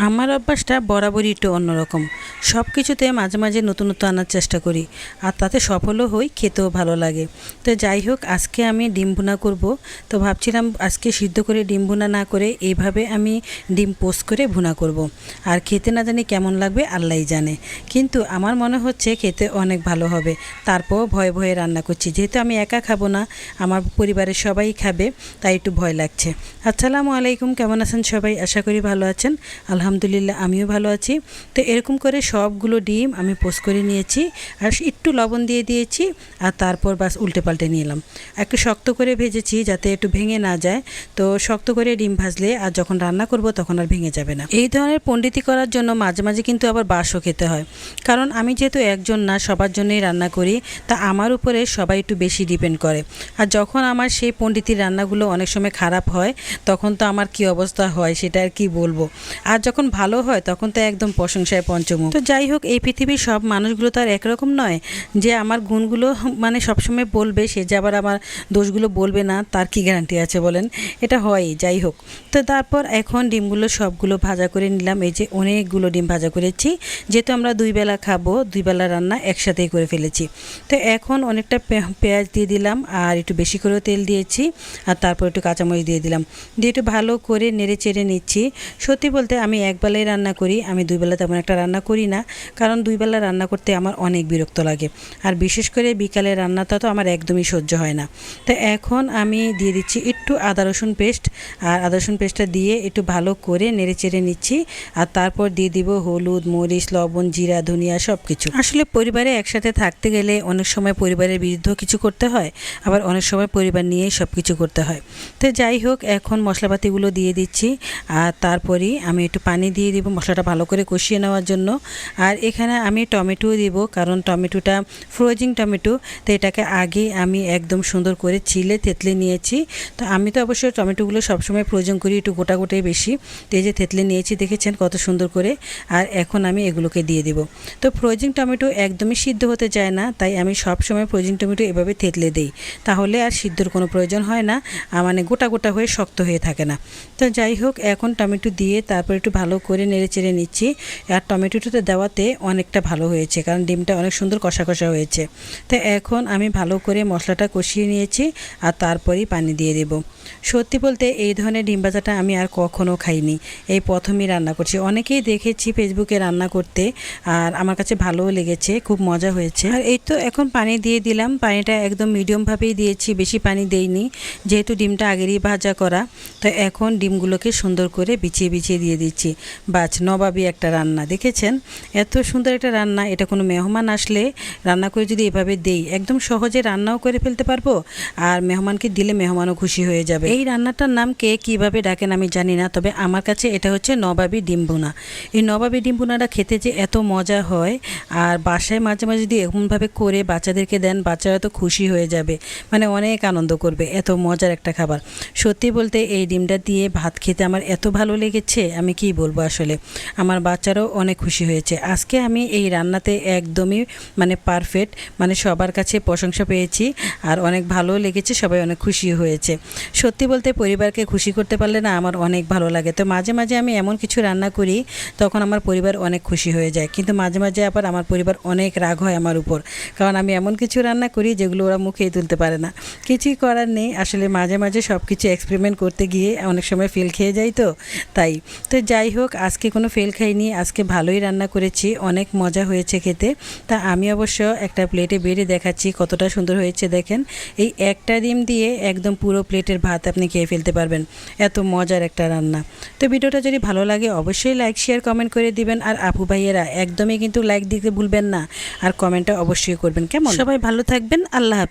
আমার অভ্যাসটা বরাবরই একটু অন্যরকম। সব কিছুতে মাঝে মাঝে নতুনত্ব আনার চেষ্টা করি, আর তাতে সফলও হই, খেতেও ভালো লাগে। তো যাই হোক, আজকে আমি ডিম ভুনা করব। তো ভাবছিলাম আজকে সিদ্ধ করে ডিম ভুনা না করে এইভাবে আমি ডিম পোস্ট করে ভুনা করব। আর খেতে না জানি কেমন লাগবে, আল্লাহই জানে। কিন্তু আমার মনে হচ্ছে খেতে অনেক ভালো হবে। তারপর ভয়ে ভয়ে রান্না করছি। যেহেতু আমি একা খাব না, আমার পরিবারের সবাই খাবে, তাই একটু ভয় লাগছে। আসসালামু আলাইকুম, কেমন আছেন সবাই? আশা করি ভালো আছেন। আলহামদুলিল্লাহ, আমিও ভালো আছি। তো এরকম করে সবগুলো ডিম আমি পোস্ট করে নিয়েছি আর একটু লবণ দিয়ে দিয়েছি আর তারপর বাস উল্টে পাল্টে নিলাম। একটু শক্ত করে ভেজেছি যাতে একটু ভেঙে না যায়। তো শক্ত করে ডিম ভাজলে আর যখন রান্না করব তখন আর ভেঙে যাবে না। এই ধরনের পণ্ডিতি করার জন্য মাঝে মাঝে কিন্তু আবার বাসও খেতে হয়। কারণ আমি যেহেতু একজন না, সবার জন্যই রান্না করি, তা আমার উপরে সবাই একটু বেশি ডিপেন্ড করে। আর যখন আমার সেই পণ্ডিতির রান্নাগুলো অনেক সময় খারাপ হয়, তখন তো আমার কি অবস্থা হয় সেটা আর কি বলব। আর যখন ভালো হয় তখন তো একদম প্রশংসায় পঞ্চমুখ। তো যাই হোক, এই পৃথিবীর সব মানুষগুলো তো আর একরকম নয় যে আমার গুণগুলো মানে সবসময় বলবে, সে যে আবার আমার দোষগুলো বলবে না, তার কি গ্যারান্টি আছে বলেন? এটা হয় যাই হোক। তো তারপর এখন ডিমগুলো সবগুলো ভাজা করে নিলাম, এই যে অনেকগুলো ডিম ভাজা করেছি। যেহেতু আমরা দুই বেলা খাব, দুই বেলা রান্না একসাথেই করে ফেলেছি। তো এখন অনেকটা পেঁয়াজ দিয়ে দিলাম, আর একটু বেশি করেও তেল দিয়েছি, আর তারপর একটু কাঁচামরিচ দিয়ে দিলাম। দিয়ে একটু ভালো করে নেড়ে চেড়ে নিচ্ছি। সত্যি বলতে আমি এক বেলায় রান্না করি, আমি দুই বেলা তেমন একটা রান্না করি না, কারণ দুই বেলা রান্না করতে আমার অনেক বিরক্ত লাগে। আর বিশেষ করে বিকালে রান্নাটা তো আমার একদমই সহ্য হয় না। তো এখন আমি দিয়ে দিচ্ছি একটু আদা রসুন পেস্ট, আর আদা রসুন পেস্টটা দিয়ে একটু ভালো করে নেড়ে চেড়ে নিচ্ছি, আর তারপর দিয়ে দিব হলুদ, মরিচ, লবণ, জিরা, ধনিয়া সব কিছু আসলে পরিবারে একসাথে থাকতে গেলে অনেক সময় পরিবারের বিরুদ্ধেও কিছু করতে হয়, আবার অনেক সময় পরিবার নিয়েই সব কিছু করতে হয়। তো যাই হোক, এখন মশলাপাতিগুলো দিয়ে দিচ্ছি, আর তারপরেই আমি একটু পানি দিয়ে দিব মশলাটা ভালো করে কষিয়ে নেওয়ার জন্য। আর এখানে আমি টমেটোও দিব, কারণ টমেটোটা ফ্রোজিং টমেটো, তো এটাকে আগে আমি একদম সুন্দর করে ছিলে থেতলে নিয়েছি। তো আমি তো অবশ্যই টমেটোগুলো সবসময় ফ্রোজন করি, একটু গোটা গোটাই বেশি। তো এই যে থেতলে নিয়েছি, দেখেছেন কত সুন্দর করে? আর এখন আমি এগুলোকে দিয়ে দিব। তো ফ্রোজিং টমেটো একদমই সিদ্ধ হতে চায় না, তাই আমি সবসময় ফ্রোজিং টমেটো এভাবে থেতলে দিই। তাহলে আর সিদ্ধর কোনো প্রয়োজন হয় না মানে গোটা গোটা হয়ে শক্ত হয়ে থাকে না। তো যাই হোক, এখন টমেটো দিয়ে তারপর একটু ভালো করে নেড়ে চেড়ে নিচ্ছি। আর টমেটোটা দেওয়াতে অনেকটা ভালো হয়েছে, কারণ ডিমটা অনেক সুন্দর কষা কষা হয়েছে। তো এখন আমি ভালো করে মশলাটা কষিয়ে নিয়েছি আর তারপরেই পানি দিয়ে দেব। সত্যি বলতে এই ধরনের ডিম ভাজাটা আমি আর কখনও খাইনি। এই প্রথমেই রান্না করছি। অনেকেই দেখেছি ফেসবুকে রান্না করতে আর আমার কাছে ভালোও লেগেছে, খুব মজা হয়েছে। আর এই তো এখন পানি দিয়ে দিলাম। পানিটা একদম মিডিয়ামভাবেই দিয়েছি, বেশি পানি দেইনি, যেহেতু ডিমটা আগেরই ভাজা করা। তো এখন ডিমগুলোকে সুন্দর করে বিছিয়ে বিছিয়ে দিয়ে দিচ্ছি। বাছ নবাবি একটা রান্না, দেখেছেন? এত সুন্দর একটা রান্না, এটা কোনো মেহমান আসলে রান্না করে যদি এভাবে দেই, একদম সহজে রান্নাও করে ফেলতে পারব আর মেহমানকে দিলে মেহমানও খুশি হয়ে যাবে। এই রান্নাটার নাম কে কীভাবে ডাকেন আমি জানি না, তবে আমার কাছে এটা হচ্ছে নবাবী ডিম ভুনা এই নবাবী ডিম ভুনাটা খেতে যে এত মজা হয় আর বাসায় মাঝে মাঝে যদি এমনভাবে করে বাচ্চাদেরকে দেন, বাচ্চারা তো খুশি হয়ে যাবে মানে অনেক আনন্দ করবে, এত মজার একটা খাবার। সত্যি বলতে এই ডিমটা দিয়ে ভাত খেতে আমার এত ভালো লেগেছে, আমি কি বলব আসলে? আমার বাচ্চারাও অনেক খুশি হয়েছে। আজকে আমি এই রান্নাতে একদমই মানে পারফেক্ট মানে সবার কাছে প্রশংসা পেয়েছি আর অনেক ভালো লেগেছে, সবাই অনেক খুশি হয়েছে। সত্যি বলতে পরিবারকে খুশি করতে পারলে না আমার অনেক ভালো লাগে। তো মাঝে মাঝে আমি এমন কিছু রান্না করি, তখন আমার পরিবার অনেক খুশি হয়ে যায়। কিন্তু মাঝে মাঝে আবার আমার পরিবার অনেক রাগ হয় আমার উপর। কারণ আমি এমন কিছু রান্না করি যেগুলো ওরা মুখেই তুলতে পারে না। কিছুই করার নেই, আসলে মাঝে মাঝে সব কিছু এক্সপেরিমেন্ট করতে গিয়ে অনেক সময় ফেল খেয়ে যাই তো, তাই। তো যাই হোক, আজকে কোনো ফেল খাইনি, আজকে ভালোই রান্না করেছি, অনেক মজা হয়েছে খেতে। তা আমি অবশ্য একটা প্লেটে বেড়ে দেখাচ্ছি, কতটা সুন্দর হয়েছে দেখেন। এই একটা ডিম দিয়ে একদম পুরো প্লেটের ভাত আপনি খেয়ে ফেলতে পারবেন। এত মজার একটা রান্না। তো ভিডিওটা যদি ভালো লাগে, অবশ্যই লাইক শেয়ার কমেন্ট করে দিবেন। আর আপু ভাইয়েরা, একদমই কিন্তু লাইক দিতে ভুলবেন না। আর কমেন্টটা অবশ্যই করবেন। কেমন? সবাই ভালো থাকবেন, আল্লাহ হাফিজ।